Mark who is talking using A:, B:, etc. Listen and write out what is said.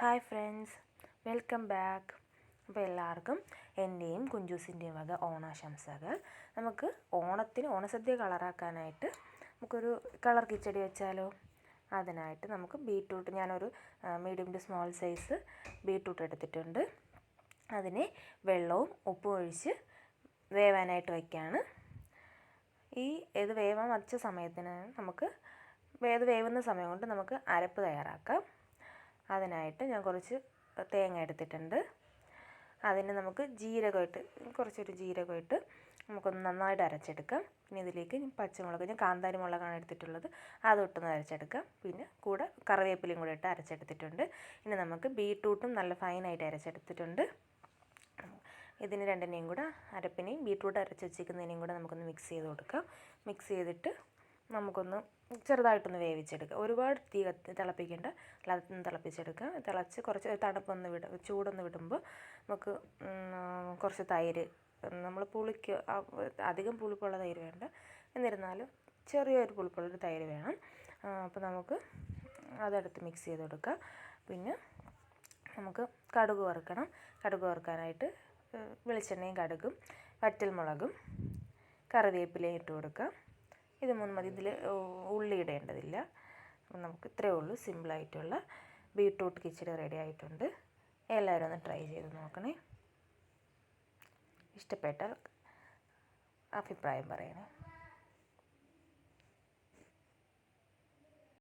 A: Hi friends welcome back അപ്പോൾ എല്ലാവർക്കും എന്റെയും കുഞ്ചൂസിന്റെയും വക ഓണാശംസകൾ. നമുക്ക് ഓണത്തിന് ഓണസദ്യ കളറാക്കാനായിട്ട് നമുക്കൊരു കളർ കിച്ചടി വെച്ചാലോ? അതിനായിട്ട് നമുക്ക് ബീട്രൂട്ട് ഞാനൊരു medium to small size beetroot എടുത്തിട്ടുണ്ട്. അതിനെ വെള്ളവും ഉപ്പും ഒഴിച്ച് വേവാനായിട്ട് വയ്ക്കുകയാണ് ഈ ഇത് വേവാൻ വച്ച സമയത്തിന് നമുക്ക് ഇത് വേവുന്ന സമയം കൊണ്ട് നമുക്ക് അരപ്പ് തയ്യാറാക്കാം. അതിനായിട്ട് ഞാൻ കുറച്ച് തേങ്ങ എടുത്തിട്ടുണ്ട്. അതിന് നമുക്ക് ജീരകമായിട്ട് കുറച്ചൊരു ജീരകമായിട്ട് നമുക്കൊന്ന് നന്നായിട്ട് അരച്ചെടുക്കാം. പിന്നെ ഇതിലേക്ക് പച്ചമുളക് ഞാൻ കാന്താരി മുളകാണ് എടുത്തിട്ടുള്ളത് അതൊട്ടൊന്ന് അരച്ചെടുക്കാം. പിന്നെ കൂടെ കറിവേപ്പിലയും കൂടെ ഇട്ട് അരച്ചെടുത്തിട്ടുണ്ട്. ഇനി നമുക്ക് ബീട്രൂട്ടും നല്ല ഫൈനായിട്ട് അരച്ചെടുത്തിട്ടുണ്ട്. ഇതിന് രണ്ടിനെയും കൂടെ അരപ്പിനെയും ബീട്രൂട്ട് അരച്ച് വെച്ചിരിക്കുന്നതിനെയും കൂടെ നമുക്കൊന്ന് മിക്സ് ചെയ്ത് കൊടുക്കാം. മിക്സ് ചെയ്തിട്ട് നമുക്കൊന്ന് ചെറുതായിട്ടൊന്ന് വേവിച്ചെടുക്കുക. ഒരുപാട് തീ തിളപ്പിക്കേണ്ട അല്ലാതെ തിളപ്പിച്ചെടുക്കുക. തിളച്ച് കുറച്ച് തണുപ്പൊന്ന് വിട ചൂടൊന്ന് വിടുമ്പോൾ നമുക്ക് കുറച്ച് തൈര് നമ്മൾ പുളിക്ക് അധികം പുളിപ്പുള്ള തൈര് വേണ്ട. എന്നിരുന്നാലും ചെറിയൊരു പുളിപ്പുള്ളൊരു തൈര് വേണം. അപ്പോൾ നമുക്ക് അതെടുത്ത് മിക്സ് ചെയ്ത് കൊടുക്കുക പിന്നെ നമുക്ക് കടുക് വറുക്കണം. കടുക് വറുക്കാനായിട്ട് വെളിച്ചെണ്ണയും കടുകും വറ്റൽമുളകും കറിവേപ്പിലയും ഇട്ട് കൊടുക്കുക ഇത് മൂന്ന് മതി. ഇതിൽ ഉള്ളി ഇടേണ്ടതില്ല. അപ്പം നമുക്ക് ഇത്രയേ ഉള്ളൂ. സിമ്പിളായിട്ടുള്ള ബീട്രൂട്ട് കിച്ചടി റെഡി ആയിട്ടുണ്ട്. എല്ലാവരും ഒന്ന് ട്രൈ ചെയ്ത് നോക്കണേ. ഇഷ്ടപ്പെട്ടാൽ അഭിപ്രായം പറയണേ.